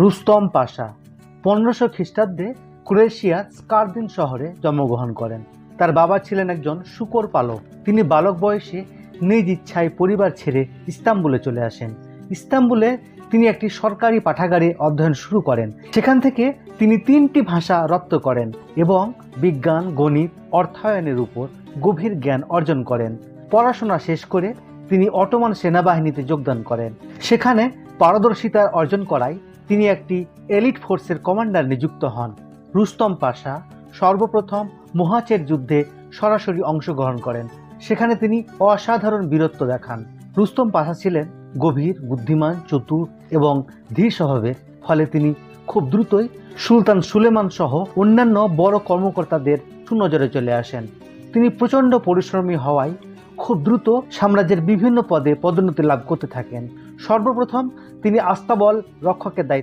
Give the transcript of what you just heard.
রুস্তম পাশা, পনেরোশো খ্রিস্টাব্দে ক্রোয়েশিয়ার স্কারদিন শহরে জন্মগ্রহণ করেন। তার বাবা ছিলেন একজন শুকর পালক। তিনি বালক বয়সে নিজ ইচ্ছায় পরিবার ছেড়ে ইস্তাম্বুলে চলে আসেন। ইস্তাম্বুলে তিনি একটি সরকারি পাঠাগারে অধ্যয়ন শুরু করেন। সেখান থেকে তিনি তিনটি ভাষা রপ্ত করেন এবং বিজ্ঞান, গণিত, অর্থায়নের উপর গভীর জ্ঞান অর্জন করেন। পড়াশোনা শেষ করে তিনি অটোমান সেনাবাহিনীতে যোগদান করেন। সেখানে পারদর্শিতা অর্জন করায় তিনি একটি এলিট ফোর্সের কমান্ডার নিযুক্ত হন। রুস্তম পাশা সর্বপ্রথম মহাচের যুদ্ধে সরাসরি অংশগ্রহণ করেন। সেখানে তিনি অসাধারণ বীরত্ব দেখান। রুস্তম পাশা ছিলেন গভীর, বুদ্ধিমান, চতুর এবং ধীর স্বভাবের, ফলে তিনি খুব দ্রুতই সুলতান সুলেমান সহ অন্যান্য বড় কর্মকর্তাদের সুনজরে চলে আসেন। তিনি প্রচণ্ড পরিশ্রমী হওয়ায় খুব দ্রুত সাম্রাজ্যের বিভিন্ন পদে পদোন্নতি লাভ করতে থাকেন। সর্বপ্রথম তিনি আস্তাবল রক্ষকের দায়িত্ব